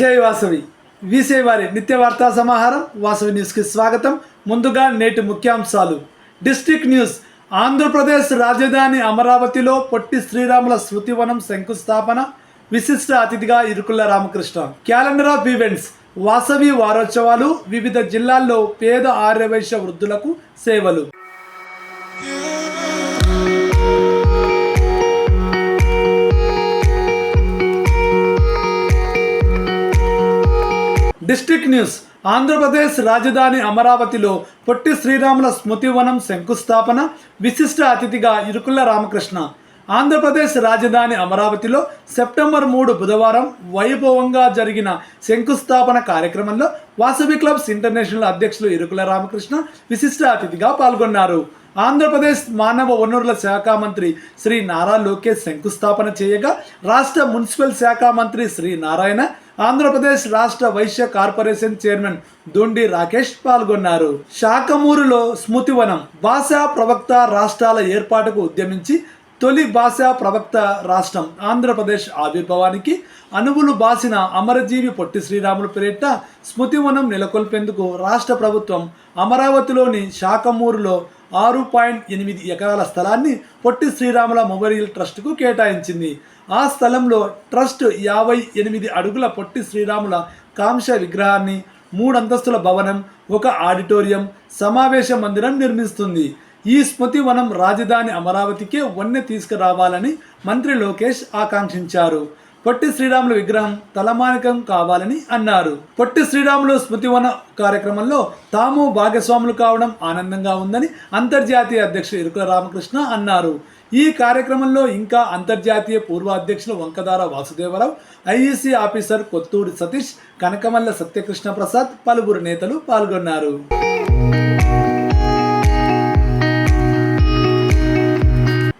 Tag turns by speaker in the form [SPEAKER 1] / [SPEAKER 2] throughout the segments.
[SPEAKER 1] జై వాసవి. వీసే వారి నిత్య వార్తా సమాహారం వాసవి న్యూస్కి స్వాగతం. ముందుగా నేటి ముఖ్యాంశాలు. District news. ఆంధ్రప్రదేశ్ రాజధాని అమరావతిలో పొట్టి శ్రీరాముల శృతివనం శంకుస్థాపన. విశిష్ట అతిథిగా Irukula Ramakrishna. Calendar of events. Vasavi వారోత్సవాలు వివిధ జిల్లాల్లో పేద ఆర్యవైశ్య వృద్ధులకు సేవలు. District news. ఆంధ్రప్రదేశ్ రాజధాని అమరావతిలో పొట్టి శ్రీరాముల స్మృతివనం శంకుస్థాపన విశిష్ట అతిథిగా ఇరుకుల రామకృష్ణ. ఆంధ్రప్రదేశ్ రాజధాని అమరావతిలో సెప్టెంబర్ మూడు బుధవారం వైభవంగా జరిగిన శంకుస్థాపన కార్యక్రమంలో వాసవి క్లబ్స్ ఇంటర్నేషనల్ అధ్యక్షులు ఇరుకుల రామకృష్ణ విశిష్ట అతిథిగా పాల్గొన్నారు. ఆంధ్రప్రదేశ్ మానవ వనరుల శాఖ మంత్రి శ్రీ నారా లోకేష్ శంకుస్థాపన చేయగా రాష్ట్ర మున్సిపల్ శాఖ మంత్రి శ్రీ నారాయణ ఆంధ్రప్రదేశ్ రాష్ట్ర వైశ్య కార్పొరేషన్ చైర్మన్ దొండి రాకేష్ పాల్గొన్నారు. శాఖమూరులో స్మృతివనం భాషా ప్రవక్త రాష్ట్రాల ఏర్పాటుకు ఉద్యమించి తొలి భాషా ప్రవక్త రాష్ట్రం ఆంధ్రప్రదేశ్ ఆవిర్భావానికి అనువులు బాసిన అమరజీవి పొట్టి శ్రీరాములు పేరిట స్మృతివనం నెలకొల్పేందుకు రాష్ట్ర ప్రభుత్వం అమరావతిలోని శాఖమూరులో ఆరు పాయింట్ ఎనిమిది ఎకరాల స్థలాన్ని పొట్టి శ్రీరాముల మెమోరియల్ ట్రస్ట్కు కేటాయించింది. ఆ స్థలంలో ట్రస్ట్ యాభై ఎనిమిది అడుగుల పొట్టి శ్రీరాముల కాంశ విగ్రహాన్ని మూడంతస్తుల భవనం ఒక ఆడిటోరియం సమావేశ మందిరం నిర్మిస్తుంది. ఈ స్మృతి వనం రాజధాని అమరావతికే వన్నె తీసుకురావాలని మంత్రి లోకేష్ ఆకాంక్షించారు. పొట్టి శ్రీరాముల విగ్రహం తలమానికం కావాలని అన్నారు. పొట్టి శ్రీరాములు స్మృతివన కార్యక్రమంలో తాము భాగస్వాములు కావడం ఆనందంగా ఉందని అంతర్జాతీయ అధ్యక్షుడు ఇరుకుల రామకృష్ణ అన్నారు. ఈ కార్యక్రమంలో ఇంకా అంతర్జాతీయ పూర్వ అధ్యక్షులు వంకదార వాసుదేవరావు ఐఈసీ ఆఫీసర్ కొత్తూరి సతీష్ కనకమల్ల సత్యకృష్ణ ప్రసాద్ పలువురు నేతలు పాల్గొన్నారు.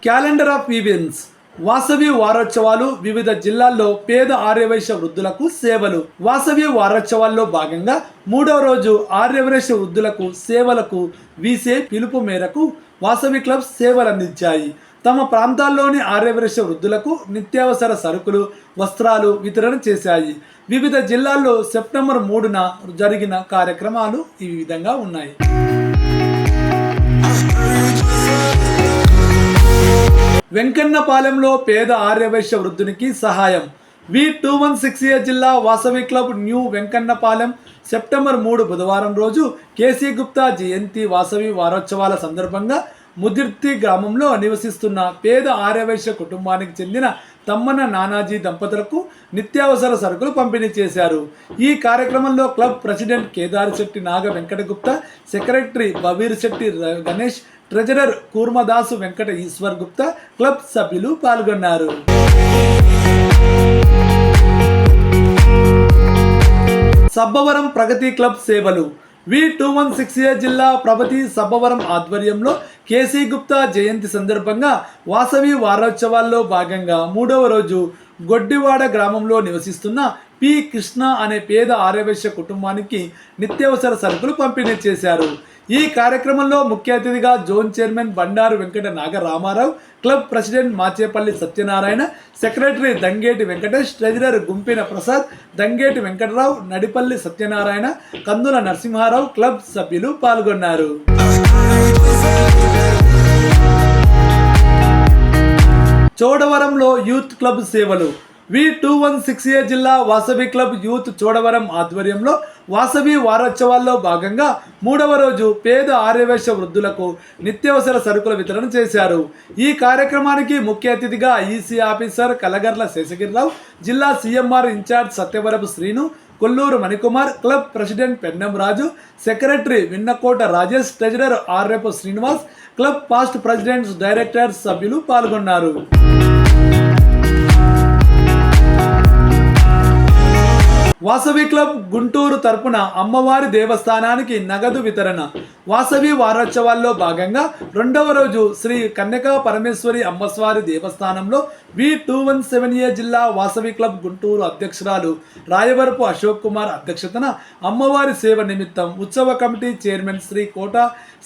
[SPEAKER 1] క్యాలెండర్ ఆఫ్ ఈవెంట్స్ వాసవి వారోత్సవాలు వివిధ జిల్లాల్లో పేద ఆర్యవైశ్య వృద్ధులకు సేవలు. వాసవి వారోత్సవాల్లో భాగంగా మూడవ రోజు ఆర్యవైశ్య వృద్ధులకు సేవలకు వీసే పిలుపు మేరకు వాసవి క్లబ్ సేవలందించాయి. తమ ప్రాంతాల్లోని ఆర్యవైశ్య వృద్ధులకు నిత్యావసర సరుకులు వస్త్రాలు వితరణ చేశాయి. వివిధ జిల్లాల్లో సెప్టెంబర్ మూడున జరిగిన కార్యక్రమాలు ఈ విధంగా ఉన్నాయి. వెంకన్నపాలెంలో పేద ఆర్యవైశ్య వృద్ధునికి సహాయం. V two one six A జిల్లా Vasavi club new Venkannapalem September మూడు బుధవారం రోజు కేసీ గుప్తా జయంతి వాసవి వారోత్సవాల సందర్భంగా ముదిర్తి గ్రామంలో నివసిస్తున్న పేద ఆర్యవైశ్య కుటుంబానికి చెందిన తమ్మన నానాజీ దంపతులకు నిత్యావసర సరుకులు పంపిణీ చేశారు. ఈ కార్యక్రమంలో club president Kedar Setty Naga Venkatagupta secretary Baveer Setty Ganesh treasurer Kurmadasu Venkata Eshwar Gupta club సభ్యులు పాల్గొన్నారు. సబ్బవరం ప్రగతి క్లబ్ సేవలు V two one six A జిల్లా ప్రగతి సబ్బవరం ఆధ్వర్యంలో కేసీ గుప్తా జయంతి సందర్భంగా వాసవి వారోత్సవాల్లో భాగంగా మూడవ రోజు గొడ్డివాడ గ్రామంలో నివసిస్తున్న పి కృష్ణ అనే పేద ఆర్యవేశ్య కుటుంబానికి నిత్యావసర సరుకులు పంపిణీ చేశారు. ఈ కార్యక్రమంలో ముఖ్య అతిథిగా zone chairman Bandaru Venkata Nagaramarao club president Machepalli Satyanarayana secretary Dangeti Venkatesh treasurer Gumpina Prasad Dangeti Venkatarao Nadipalli Satyanarayana Kandula Narasimharao club సభ్యులు పాల్గొన్నారు. చోడవరంలో యూత్ క్లబ్ సేవలు V two one six A జిల్లా వాసవి క్లబ్ యూత్ చోడవరం ఆధ్వర్యంలో వాసవి వారోత్సవాల్లో భాగంగా మూడవ రోజు పేద ఆర్యవేశ వృద్ధులకు నిత్యావసర సరుకుల వితరణ చేశారు. ఈ కార్యక్రమానికి ముఖ్య అతిథిగా ఈసీ ఆఫీసర్ కలగర్ల శేషగిరిరావు జిల్లా CMR in-charge Satyavarapu Srinu Kolluru Manikumar club president Pennam Raju secretary Vinnakota Rajesh treasurer Arrepu Srinivas club past presidents directors సభ్యులు పాల్గొన్నారు. వాసవి క్లబ్ గుంటూరు తరపున అమ్మవారి దేవస్థానానికి నగదు వితరణ. వాసవి వారోత్సవాల్లో భాగంగా రెండవ రోజు శ్రీ కన్యకా పరమేశ్వరి అమ్మస్వారి దేవస్థానంలో V two one seven A జిల్లా వాసవి క్లబ్ గుంటూరు అధ్యక్షురాలు రాయవరపు అశోక్ కుమార్ అధ్యక్షతన అమ్మవారి సేవ నిమిత్తం ఉత్సవ కమిటీ చైర్మన్ శ్రీ కోట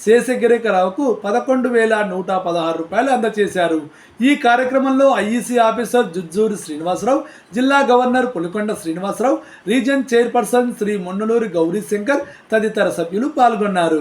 [SPEAKER 1] శేషగిరికరావుకు పదకొండు వేల నూట పదహారు రూపాయలు అందజేశారు. ఈ కార్యక్రమంలో ఐఈసీ ఆఫీసర్ జుజ్జూరి శ్రీనివాసరావు జిల్లా governor Pulikonda Srinivasarao region chairperson Shri Monnaluri Gowri Shankar తదితర సభ్యులు పాల్గొన్నారు.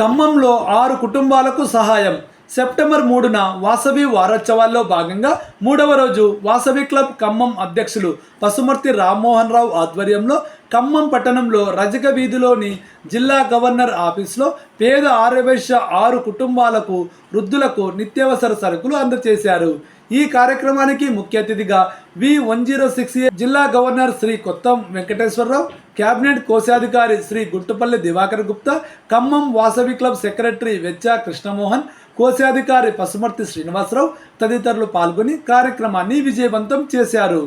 [SPEAKER 1] ఖమ్మంలో ఆరు కుటుంబాలకు సహాయం. సెప్టెంబర్ మూడున వాసవి వారోత్సవాల్లో భాగంగా మూడవ రోజు వాసవి క్లబ్ ఖమ్మం అధ్యక్షులు పసుమర్తి రామ్మోహన్ రావు ఆధ్వర్యంలో ఖమ్మం పట్టణంలో రజక వీధిలోని జిల్లా గవర్నర్ ఆఫీస్లో పేద ఆరవేశ ఆరు కుటుంబాలకు వృద్ధులకు నిత్యావసర సరుకులు అందజేశారు. ఈ కార్యక్రమానికి ముఖ్య అతిథిగా V one zero six A జిల్లా గవర్నర్ శ్రీ కొత్తం వెంకటేశ్వరరావు కేబినెట్ కోశాధికారి శ్రీ గుట్టుపల్లి దివాకర్ గుప్తా ఖమ్మం వాసవి క్లబ్ సెక్రటరీ వెచ్చా కృష్ణమోహన్ కోశాధికారి పసుమర్తి శ్రీనివాసరావు తదితరులు పాల్గొని కార్యక్రమాన్ని విజయవంతం చేశారు.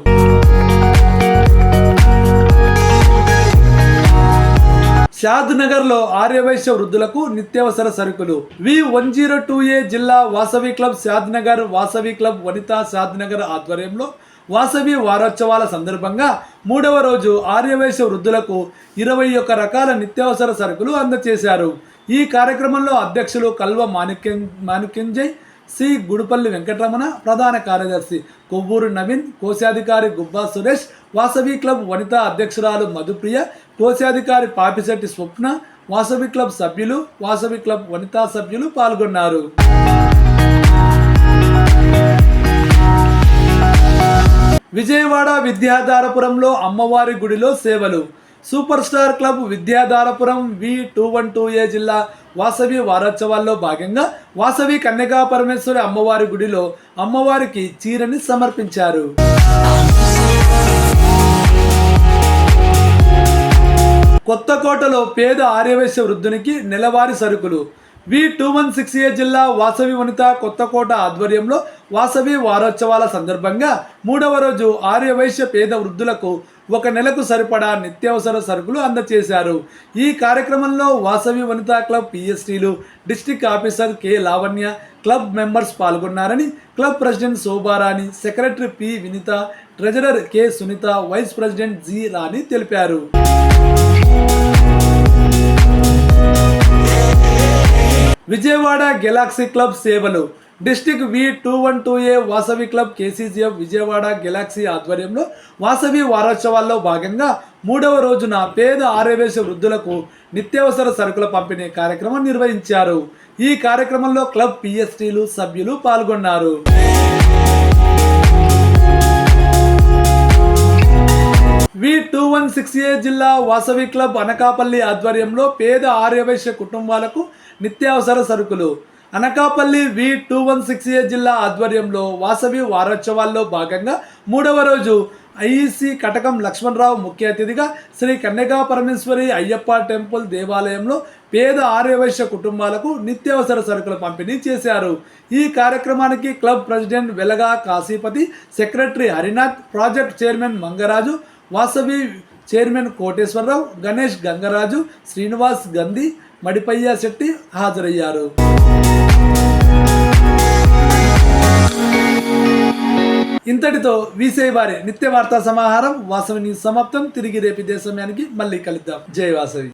[SPEAKER 1] షాద్ నగర్లో ఆర్యవైశ్య వృద్ధులకు నిత్యావసర సరుకులు. V one zero two A జిల్లా వాసవి క్లబ్ షాద్ నగర్ వాసవి క్లబ్ వనితా షాద్ నగర్ ఆధ్వర్యంలో వాసవి వారోత్సవాల సందర్భంగా మూడవ రోజు ఆర్యవైశ్య వృద్ధులకు ఇరవై ఒక్క రకాల నిత్యావసర సరుకులు అందజేశారు. ఈ కార్యక్రమంలో అధ్యక్షులు కల్వ మాణిక్యం మాణిక్యంజయ్ సి. గుడిపల్లి వెంకటరమణ ప్రధాన కార్యదర్శి కొవ్వూరు నవీన్ కోశాధికారి గుబ్బా సురేష్ వాసవి క్లబ్ వనితా అధ్యక్షురాలు మధుప్రియ కోశాధికారి పాపిశెట్టి స్వప్న వాసవి క్లబ్ సభ్యులు వాసవి క్లబ్ వనితా సభ్యులు పాల్గొన్నారు. విజయవాడ విద్యాధారపురంలో అమ్మవారి గుడిలో సేవలు. Super star club Vidyadharapuram V two one two A జిల్లా వాసవి వారోత్సవాల్లో భాగంగా వాసవి కన్యకా పరమేశ్వరి అమ్మవారి గుడిలో అమ్మవారికి చీరని సమర్పించారు. కొత్తకోటలో పేద ఆర్యవైశ్య వృద్ధునికి నెలవారీ సరుకులు. V two one six A జిల్లా వాసవి వనిత కొత్తకోట ఆధ్వర్యంలో వాసవి వారోత్సవాల సందర్భంగా మూడవ రోజు ఆర్యవైశ్య పేద వృద్ధులకు ఒక నెలకు సరిపడా నిత్యావసర సరుకులు అందజేశారు ఈ కార్యక్రమంలో Vasavi Vanitha club పిఎస్టీలు district officer K Lavanya club members పాల్గొన్నారని club president Shobharani secretary P Vinitha treasurer K Sunitha vice president G Rani తెలిపారు. విజయవాడ గెలాక్సీ క్లబ్ సేవలు district V two one two A Vasavi club KCGF Vijayawada galaxy ఆధ్వర్యంలో వాసవి వారోత్సవాల్లో భాగంగా మూడవ రోజున పేద ఆరోవేశ వృద్ధులకు నిత్యావసర సరుకుల పంపిణీ కార్యక్రమం నిర్వహించారు. ఈ కార్యక్రమంలో క్లబ్ పిఎస్టీలు సభ్యులు పాల్గొన్నారు. V two one six A జిల్లా వాసవి క్లబ్ అనకాపల్లి ఆధ్వర్యంలో పేద ఆర్యవైశ్య కుటుంబాలకు నిత్యావసర సరుకులు Anakapalli V two one six A జిల్లా ఆధ్వర్యంలో వాసవి వారోత్సవాల్లో భాగంగా మూడవ రోజు ఐఈసి కటకం లక్ష్మణరావు ముఖ్య అతిథిగా శ్రీ కన్యకా పరమేశ్వరి అయ్యప్ప టెంపుల్ దేవాలయంలో పేద ఆర్యవైశ్య కుటుంబాలకు నిత్యావసర సరుకుల పంపిణీ చేశారు. ఈ కార్యక్రమానికి club president Velaga Kasipati secretary Harinath project chairman Mangaraju Vasavi chairman Koteswararao Ganesh Gangaraju Srinivas Gandhi Madipayya Setty హాజరయ్యారు. ఇంతటితో వీసే వారి నిత్య వార్తా సమాహారం వాసవి న్యూస్ సమాప్తం. తిరిగి రేపు ఇదే మళ్ళీ కలుద్దాం. జై వాసవి.